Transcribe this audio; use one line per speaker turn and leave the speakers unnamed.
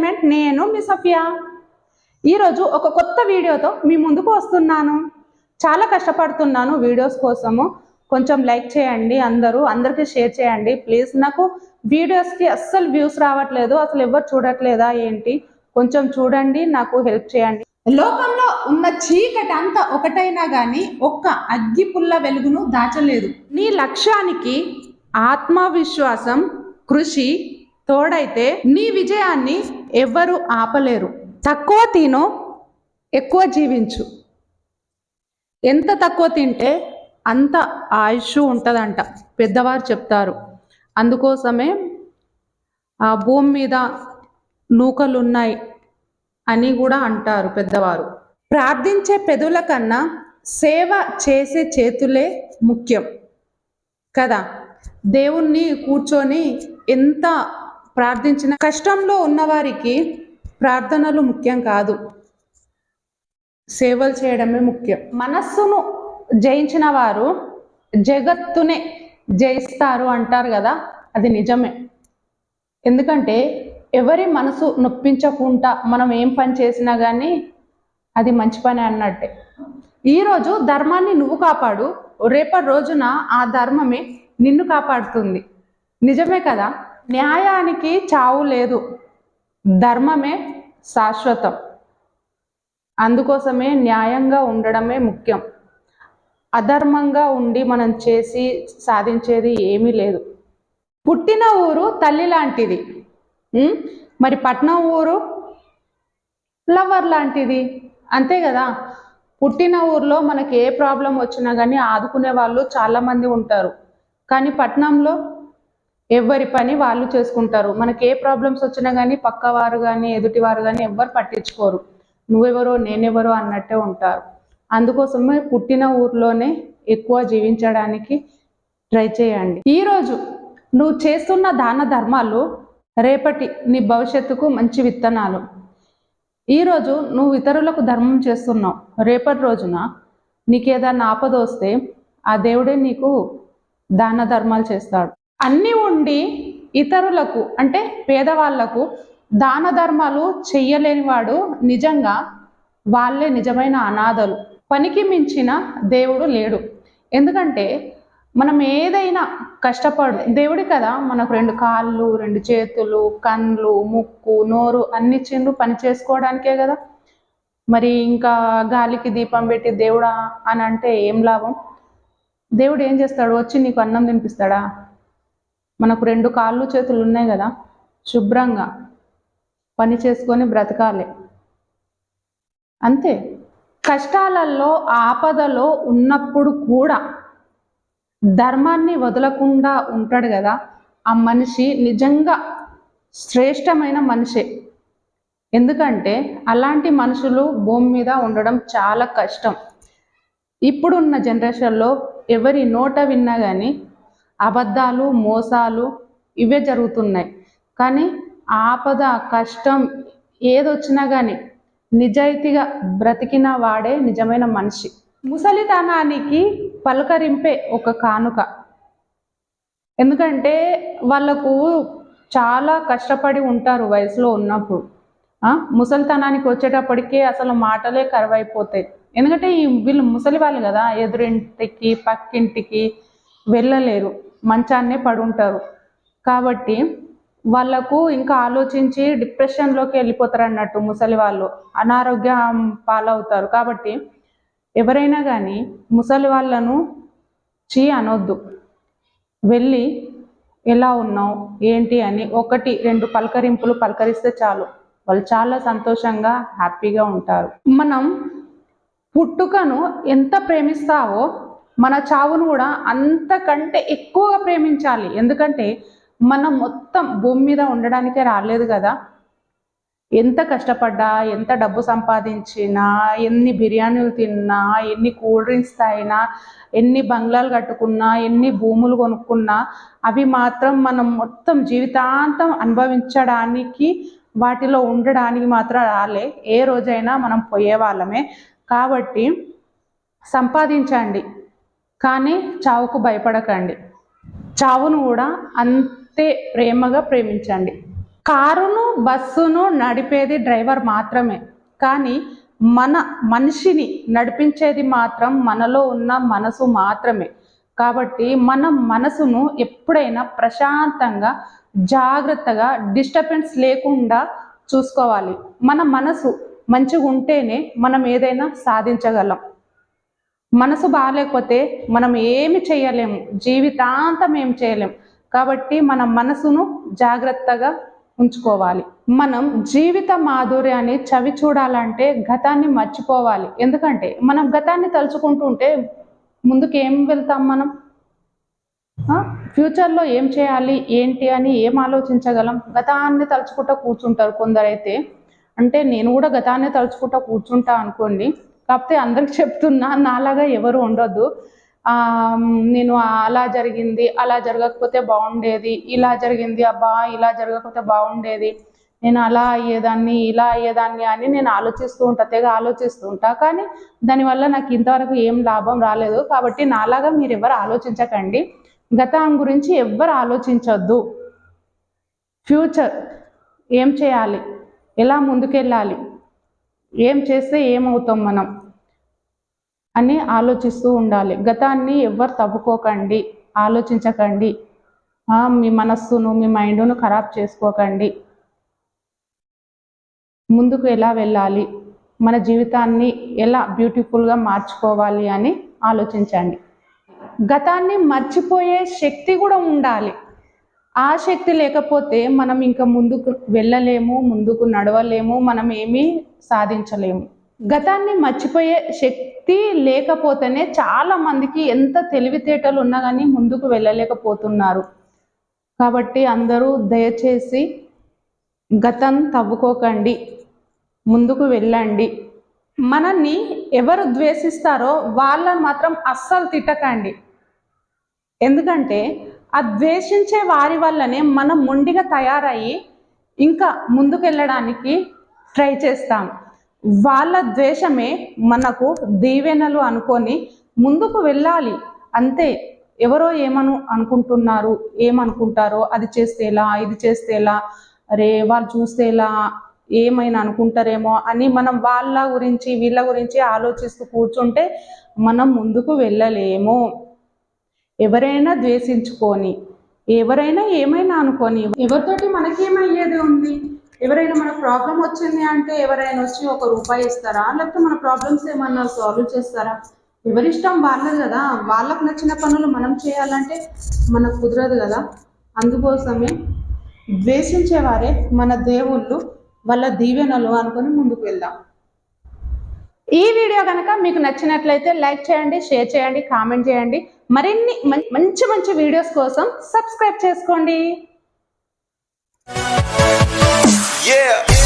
Entertainment నేను మీ సఫియా. ఈరోజు ఒక కొత్త వీడియోతో మీ ముందుకు వస్తున్నాను. చాలా కష్టపడుతున్నాను వీడియోస్ కోసము. కొంచెం లైక్ చేయండి అందరూ అందరికీ షేర్ చేయండి. ప్లీజ్ నాకు వీడియోస్కి అస్సలు వ్యూస్ రావట్లేదు అసలు ఎవరు చూడట్లేదా ఏంటి? కొంచెం చూడండి నాకు హెల్ప్ చేయండి. లోకంలో ఉన్న చీకటి అంతా ఒకటైనా కానీ ఒక్క అగ్గి పుల్ల వెలుగును దాచలేదు. నీ లక్ష్యానికి ఆత్మవిశ్వాసం కృషి తోడైతే నీ విజయాన్ని ఎవ్వరూ ఆపలేరు. తక్కువ తిను ఎక్కువ జీవించు. ఎంత తక్కువ తింటే అంత ఆయుష్ ఉంటుందంట. పెద్దవారు చెప్తారు. అందుకోసమే ఆ భూమి మీద నూకలు ఉన్నాయి అని కూడా అంటారు పెద్దవారు. ప్రార్థించే పెదవుల కన్నా సేవ చేసే చేతులే ముఖ్యం. కదా? దేవుణ్ణి కూర్చొని ఎంత ప్రార్థించిన కష్టంలో ఉన్నవారికి ప్రార్థనలు ముఖ్యం కాదు. సేవలు చేయడమే ముఖ్యం. మనస్సును జయించిన వారు జగత్తునే జయిస్తారు అంటారు కదా అది నిజమే. ఎందుకంటే ఎవరి మనసు నొప్పించకుండా మనం ఏం పని చేసినా కానీ అది మంచి పని అన్నట్టే. ఈరోజు ధర్మాన్ని నువ్వు కాపాడు రేపటి రోజున ఆ ధర్మమే నిన్ను కాపాడుతుంది. నిజమే కదా? న్యాయానికి చావు లేదు. ధర్మమే శాశ్వతం. అందుకోసమే న్యాయంగా ఉండడమే ముఖ్యం. అధర్మంగా ఉండి మనం చేసి సాధించేది ఏమీ లేదు. పుట్టిన ఊరు తల్లి లాంటిది. మరి పట్నం ఊరు లవర్ లాంటిది. అంతే కదా? పుట్టిన ఊర్లో మనకి ఏ ప్రాబ్లం వచ్చినా కానీ ఆదుకునే వాళ్ళు చాలామంది ఉంటారు. కానీ పట్నంలో ఎవరి పని వాళ్ళు చేసుకుంటారు. మనకి ఏ ప్రాబ్లమ్స్ వచ్చినా కానీ పక్క వారు కానీ ఎదుటివారు కానీ ఎవ్వరు పట్టించుకోరు. నువ్వెవరో నేనెవరో అన్నట్టే ఉంటారు. అందుకోసమే పుట్టిన ఊర్లోనే ఎక్కువ జీవించడానికి ట్రై చేయండి. ఈరోజు నువ్వు చేస్తున్న దాన ధర్మాలు రేపటి నీ భవిష్యత్తుకు మంచి విత్తనాలు. ఈరోజు నువ్వు ఇతరులకు ధర్మం చేస్తున్నావు. రేపటి రోజున నీకు ఏదైనా ఆపద వస్తే ఆ దేవుడే నీకు దాన ధర్మాలు చేస్తాడు. అన్నీ ఉండి ఇతరులకు అంటే పేదవాళ్ళకు దాన ధర్మాలు చెయ్యలేని వాడు నిజంగా వాళ్ళే నిజమైన అనాథలు. పనికి మించిన దేవుడు లేడు. ఎందుకంటే మనం ఏదైనా కష్టపడు దేవుడి కదా మనకు రెండు కాళ్ళు రెండు చేతులు కళ్ళు ముక్కు నోరు అన్ని చిండ్రు పని చేసుకోవడానికే కదా. మరి ఇంకా గాలికి దీపం పెట్టి దేవుడా అని అంటే ఏం లాభం? దేవుడు ఏం చేస్తాడు? వచ్చి నీకు అన్నం తినిపిస్తాడా? మనకు రెండు కాళ్ళు చేతులు ఉన్నాయి కదా శుభ్రంగా పని చేసుకొని బ్రతకాలి. అంతే. కష్టాలలో ఆపదలో ఉన్నప్పుడు కూడా ధర్మాన్ని వదలకుండా ఉంటాడు కదా ఆ మనిషి నిజంగా శ్రేష్టమైన మనిషే. ఎందుకంటే అలాంటి మనుషులు భూమి మీద ఉండడం చాలా కష్టం. ఇప్పుడున్న జనరేషన్లో ఎవరి నోట విన్నా కానీ అబద్ధాలు మోసాలు ఇవే జరుగుతున్నాయి. కానీ ఆపద కష్టం ఏదొచ్చినా కానీ నిజాయితీగా బ్రతికిన వాడే నిజమైన మనిషి. ముసలితనానికి పలకరింపే ఒక కానుక. ఎందుకంటే వాళ్ళకు చాలా కష్టపడి ఉంటారు వయసులో ఉన్నప్పుడు. ముసలితనానికి వచ్చేటప్పటికే అసలు మాటలే కరువైపోతాయి. ఎందుకంటే ఈ వీళ్ళు ముసలి వాళ్ళు కదా ఎదురింటికి పక్కింటికి వెళ్ళలేరు. మంచాన్నే పడుంటారు. కాబట్టి వాళ్ళకు ఇంకా ఆలోచించి డిప్రెషన్లోకి వెళ్ళిపోతారు అన్నట్టు ముసలి వాళ్ళు. అనారోగ్యం పాలవుతారు. కాబట్టి ఎవరైనా కానీ ముసలి వాళ్ళను చీ అనొద్దు. వెళ్ళి ఎలా ఉన్నావు? ఏంటి అని ఒకటి రెండు పలకరింపులు పలకరిస్తే చాలు. వాళ్ళు చాలా సంతోషంగా హ్యాపీగా ఉంటారు. మనం పుట్టుకను ఎంత ప్రేమిస్తావో మన చావును కూడా అంతకంటే ఎక్కువగా ప్రేమించాలి. ఎందుకంటే మనం మొత్తం భూమి మీద ఉండడానికే రాలేదు కదా. ఎంత కష్టపడ్డా ఎంత డబ్బు సంపాదించినా ఎన్ని బిర్యానీలు తిన్నా ఎన్ని కూల్ డ్రింక్స్ తాగినా ఎన్ని బంగ్లాలు కట్టుకున్నా ఎన్ని భూములు కొనుక్కున్నా అవి మాత్రం మనం మొత్తం జీవితాంతం అనుభవించడానికి వాటిలో ఉండడానికి మాత్రం రాలే. ఏ రోజైనా మనం పోయే వాళ్ళమే కాబట్టి సంపాదించండి. కానీ చావుకు భయపడకండి. చావును కూడా అంతే ప్రేమగా ప్రేమించండి. కారును బస్సును నడిపేది డ్రైవర్ మాత్రమే. కానీ మన మనిషిని నడిపించేది మాత్రం మనలో ఉన్న మనసు మాత్రమే. కాబట్టి మన మనసును ఎప్పుడైనా ప్రశాంతంగా జాగ్రత్తగా డిస్టర్బెన్స్ లేకుండా చూసుకోవాలి. మన మనసు మంచిగా ఉంటేనే మనం ఏదైనా సాధించగలం. మనసు బాగాలేకపోతే మనం ఏమి చేయలేము. జీవితాంతం ఏం చేయలేము. కాబట్టి మన మనసును జాగ్రత్తగా ఉంచుకోవాలి. మనం జీవిత మాధుర్యాన్ని చవి చూడాలంటే గతాన్ని మర్చిపోవాలి. ఎందుకంటే మనం గతాన్ని తలుచుకుంటూ ఉంటే ముందుకు ఏం వెళ్తాం మనం? ఫ్యూచర్లో ఏం చేయాలి? ఏంటి అని ఏం ఆలోచించగలం? గతాన్ని తలుచుకుంటూ కూర్చుంటారు కొందరైతే. అంటే నేను కూడా గతాన్ని తలుచుకుంటూ కూర్చుంటా అనుకోండి. కాకపోతే అందరికి చెప్తున్నా నాలాగా ఎవరు ఉండొద్దు. నేను అలా జరిగింది అలా జరగకపోతే బాగుండేది ఇలా జరిగింది అబ్బా ఇలా జరగకపోతే బాగుండేది నేను అలా అయ్యేదాన్ని ఇలా అయ్యేదాన్ని అని నేను ఆలోచిస్తూ ఉంటా తెగ ఆలోచిస్తూ ఉంటా. కానీ దానివల్ల నాకు ఇంతవరకు ఏం లాభం రాలేదు. కాబట్టి నాలాగా మీరు ఎవరు ఆలోచించకండి. గతం గురించి ఎవ్వరు ఆలోచించొద్దు. ఫ్యూచర్ ఏం చేయాలి? ఎలా ముందుకెళ్ళాలి? ఏం చేస్తే ఏమవుతాం మనం? అని ఆలోచిస్తూ ఉండాలి. గతాన్ని ఎవ్వరు తవ్వుకోకండి. ఆలోచించకండి. మీ మనస్సును మీ మైండ్ను ఖరాబ్ చేసుకోకండి. ముందుకు ఎలా వెళ్ళాలి? మన జీవితాన్ని ఎలా బ్యూటిఫుల్గా మార్చుకోవాలి అని ఆలోచించండి. గతాన్ని మర్చిపోయే శక్తి కూడా ఉండాలి. ఆ శక్తి లేకపోతే మనం ఇంకా ముందుకు వెళ్ళలేము ముందుకు నడవలేము మనం ఏమీ సాధించలేము. గతాన్ని మర్చిపోయే శక్తి లేకపోతేనే చాలా మందికి ఎంత తెలివితేటలు ఉన్నా కానీ ముందుకు వెళ్ళలేకపోతున్నారు. కాబట్టి అందరూ దయచేసి గతం తవ్వుకోకండి. ముందుకు వెళ్ళండి. మనల్ని ఎవరు ద్వేషిస్తారో వాళ్ళని మాత్రం అస్సలు తిట్టకండి. ఎందుకంటే ఆ ద్వేషించే వారి వల్లనే మనం మొండిగా తయారయ్యి ఇంకా ముందుకెళ్ళడానికి ట్రై చేస్తాం. వాళ్ళ ద్వేషమే మనకు దీవెనలు అనుకొని ముందుకు వెళ్ళాలి. అంతే. ఎవరో ఏమను అనుకుంటున్నారు ఏమనుకుంటారో అది చేస్తే ఎలా ఇది చేస్తే ఎలా అరే వాళ్ళు చూస్తే ఎలా ఏమైనా అనుకుంటారేమో అని మనం వాళ్ళ గురించి వీళ్ళ గురించి ఆలోచిస్తూ కూర్చుంటే మనం ముందుకు వెళ్ళలేము. ఎవరైనా ద్వేషించుకొని ఎవరైనా ఏమైనా అనుకొని ఎవరితోటి మనకేమయ్యేది ఉంది? ఎవరైనా మన ప్రాబ్లం వచ్చింది అంటే ఎవరైనా వచ్చి ఒక రూపాయి ఇస్తారా? లేకపోతే మన ప్రాబ్లమ్స్ ఏమన్నా సాల్వ్ చేస్తారా? ఎవరిష్టం వాళ్ళది కదా. వాళ్ళకు నచ్చిన పనులు మనం చేయాలంటే మనకు కుదరదు కదా. అందుకోసమే ద్వేషించేవారే మన దేవుళ్ళు వాళ్ళ దీవెనలు అనుకుని ముందుకు వెళ్దాం. ఈ వీడియో కనుక మీకు నచ్చినట్లయితే లైక్ చేయండి షేర్ చేయండి కామెంట్ చేయండి. మరిన్ని మంచి మంచి వీడియోస్ కోసం సబ్స్క్రైబ్ చేసుకోండి.
Yeah.